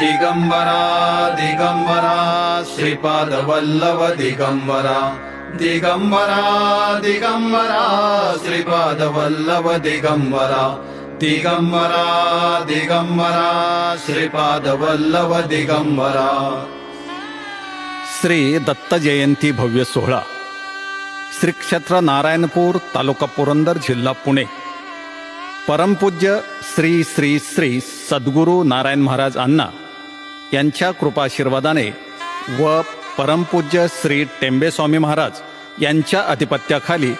दिगंबरा दिगंबरा श्रीपाद वल्लभ दिगंबरा दिगंबरा दिगंबरा श्रीपाद वल्लभ दिगंबरा दिगंबरा दिगंबरा श्रीपाद वल्लभ दिगंबरा श्री दत्त जयंती भव्य सोहळा श्री क्षेत्र नारायणपूर तालुका पुरंदर जिल्हा पुणे परमपूज्य श्री श्री श्री सद्गुरू नारायण महाराज अण्णा यांच्या कृपाशीर्वादाने व परमपूज्य श्री टेंबेस्वामी महाराज यांच्या अधिपत्याखाली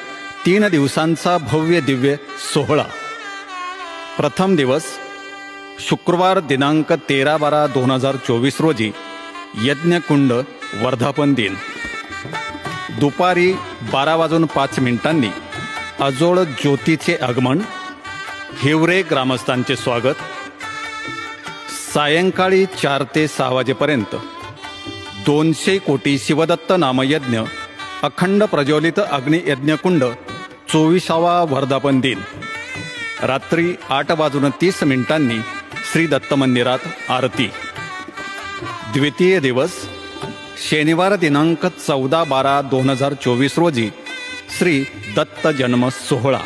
तीन दिवसांचा भव्य दिव्य सोहळा. प्रथम दिवस शुक्रवार दिनांक तेरा बारा दोन हजार चोवीस रोजी यज्ञकुंड वर्धापन दिन. दुपारी बारा वाजून पाच मिनिटांनी अजोळ ज्योतीचे आगमन हिवरे ग्रामस्थांचे स्वागत सायंकाळी चार ते सहा वाजेपर्यंत दोनशे कोटी शिवदत्त नामयज्ञ अखंड प्रज्वलित अग्नियज्ञकुंड चोवीसावा वर्धापन दिन. रात्री आठ वाजून तीस मिनिटांनी श्री दत्त मंदिरात आरती. द्वितीय दिवस शनिवार दिनांक चौदा बारा दोन हजार चोवीस रोजी श्री दत्त जन्म सोहळा.